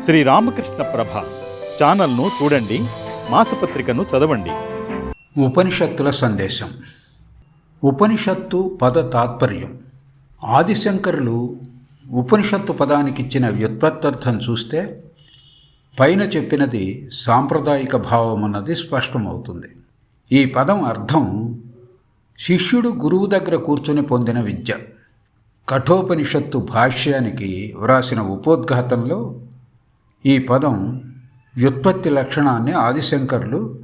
శ్రీ రామకృష్ణ ప్రభ ఛానల్ను చూడండి మాసపత్రికను చదవండి. ఉపనిషత్తుల సందేశం. ఉపనిషత్తు పద తాత్పర్యం. ఆదిశంకరులు ఉపనిషత్తు పదానికిచ్చిన వ్యుత్పత్తర్థం చూస్తే పైన చెప్పినది సాంప్రదాయిక భావం అన్నది స్పష్టమవుతుంది. ఈ పదం అర్థం శిష్యుడు గురువు దగ్గర కూర్చొని పొందిన విద్య. కఠోపనిషత్తు భాష్యానికి వ్రాసిన ఉపోద్ఘాతంలో ఈ పదం వ్యుత్పత్తి లక్షణాన్ని ఆదిశంకర్లు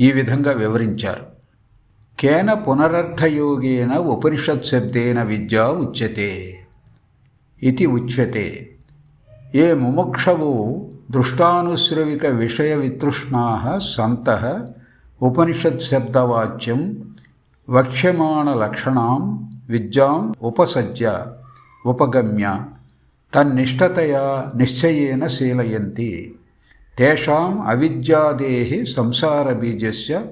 ఈ విధంగా వివరించారు. కేన పునరర్థయోగేన ఉపనిషత్ శబ్దేన విద్యా ఉచ్యతే ఇది ఉచ్యతే. ఏ ముముక్షవు దృష్టానుశ్రవిక విషయ వితృష్ణా సంత ఉపనిషత్ శబ్దవాచ్యం వక్ష్యమాణ వక్ష్యమాణలక్షణాం విద్యాం ఉపసజ్య ఉపగమ్య తన్నిష్టతయా నిశ్చయేన శీలయంతి. తేషాం అవిద్యాదేహి సంసారబీజస్య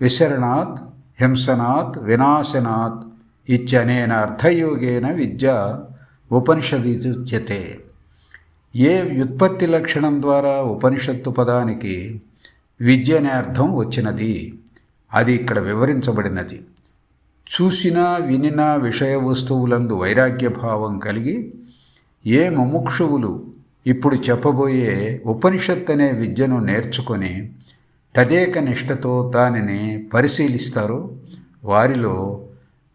విసరణాత్ హింసనాత్ వినాశనాత్ ఇత్యనేన అర్థయోగేన విద్య ఉపనిషదిత్యతే ఏ వ్యుత్పత్తి లక్షణం ద్వారా ఉపనిషత్తు పదానికి విద్య అనే అర్థం వచ్చినది? అది ఇక్కడ వివరించబడినది. చూసిన వినిన విషయ వస్తువులందు వైరాగ్య భావం కలిగి ఏ ముముక్షువులు? ఇప్పుడు చెప్పబోయే ఉపనిషత్ అనే విద్యను నేర్చుకొని తదేక నిష్టతో దానిని పరిశీలిస్తారో. వారిలో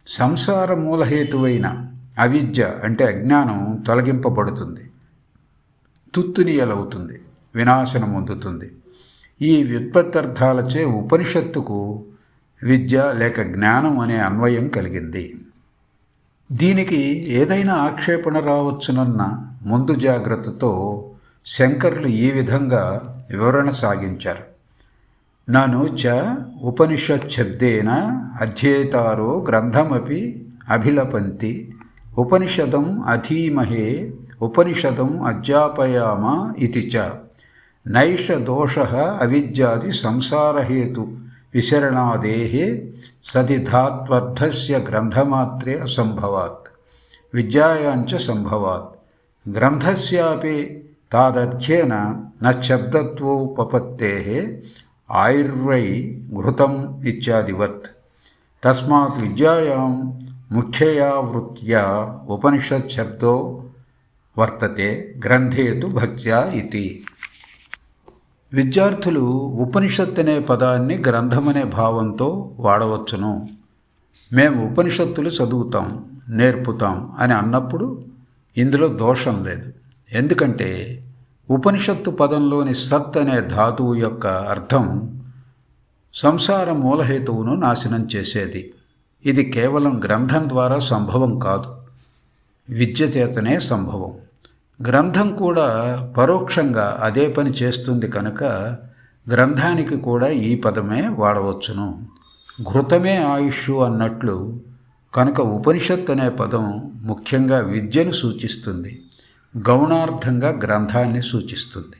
సంసార మూలహేతువైన అవిద్య అంటే అజ్ఞానం తొలగింపబడుతుంది. తుత్తునియలవుతుంది వినాశనం అందుతుంది ఈ వ్యుత్పత్తర్థాలచే ఉపనిషత్తుకు విద్య లేక జ్ఞానం అనే అన్వయం కలిగింది. దీనికి ఏదైనా ఆక్షేపణ రావచ్చునన్న ముందు జాగ్రత్తతో శంకర్లు ఈ విధంగా వివరణ సాగించారు. నానోచ చ అధ్యేతారో గ్రంథమపి అభిలపంతి. ఉపనిషదం అధీమహే ఉపనిషదం అధ్యాపయామ ఇది చ. నైష దోష అవిద్యాది సంసారహేతు. विसरणादेः सति धात्वर्थस्य ग्रन्थमात्रे असम्भवात् विद्यायाञ्च सम्भवात्। ग्रन्थस्यापि तादर्थ्येन न शब्दत्वोपपत्तेः आयुर्वै घृतम् इत्यादिवत्। तस्मात् विद्यायां मुख्यया वृत्त्या उपनिषत्शब्दो वर्तते ग्रन्थे तु भक्त्या इति। విద్యార్థులు ఉపనిషత్ అనే పదాన్ని గ్రంథమనే భావంతో వాడవచ్చును. మేము ఉపనిషత్తులు చదువుతాం నేర్పుతాం అని అన్నప్పుడు ఇందులో దోషం లేదు. ఎందుకంటే ఉపనిషత్తు పదంలోని సత్ అనే ధాతువు యొక్క అర్థం సంసార మూలహేతువును నాశనం చేసేది. ఇది కేవలం గ్రంథం ద్వారా సంభవం కాదు. విద్య చేతనే సంభవం. గ్రంథం కూడా పరోక్షంగా అదే పని చేస్తుంది కనుక గ్రంథానికి కూడా ఈ పదమే వాడవచ్చును. ఘృతమే ఆయుష్ అన్నట్లు కనుక ఉపనిషత్ అనే పదం ముఖ్యంగా విద్యను సూచిస్తుంది. గౌణార్థంగా గ్రంథాన్ని సూచిస్తుంది.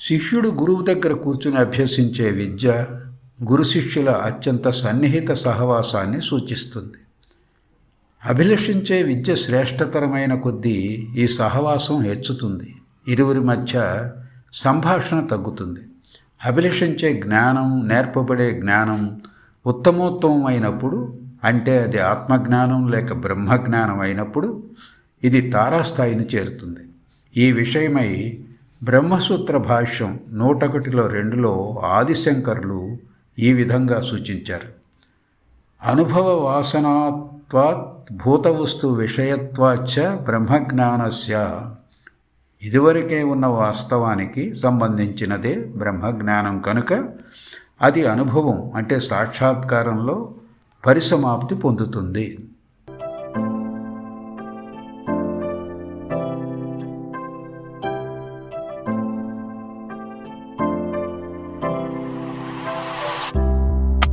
శిష్యుడు గురువు దగ్గర కూర్చుని అభ్యసించే విద్య గురు శిష్యుల అత్యంత సన్నిహిత సహవాసాన్ని సూచిస్తుంది. అభిలషించే విద్య శ్రేష్టతరమైన కొద్దీ ఈ సహవాసం హెచ్చుతుంది. ఇరువురి మధ్య సంభాషణ తగ్గుతుంది. అభిలషించే జ్ఞానం నేర్పబడే జ్ఞానం ఉత్తమోత్తమైనప్పుడు అంటే అది ఆత్మజ్ఞానం లేక బ్రహ్మజ్ఞానం అయినప్పుడు ఇది తారాస్థాయిని చేరుతుంది. ఈ విషయమై బ్రహ్మసూత్ర భాష్యం నూటొకటిలో రెండులో ఆదిశంకరులు ఈ విధంగా సూచించారు. అనుభవ వాసనాత్వాత్ భూతవస్తు విషయత్వాచ్చ బ్రహ్మజ్ఞానస్య. ఇదివరకే ఉన్న వాస్తవానికి సంబంధించినదే బ్రహ్మజ్ఞానం కనుక అది అనుభవం అంటే సాక్షాత్కారంలో పరిసమాప్తి పొందుతుంది.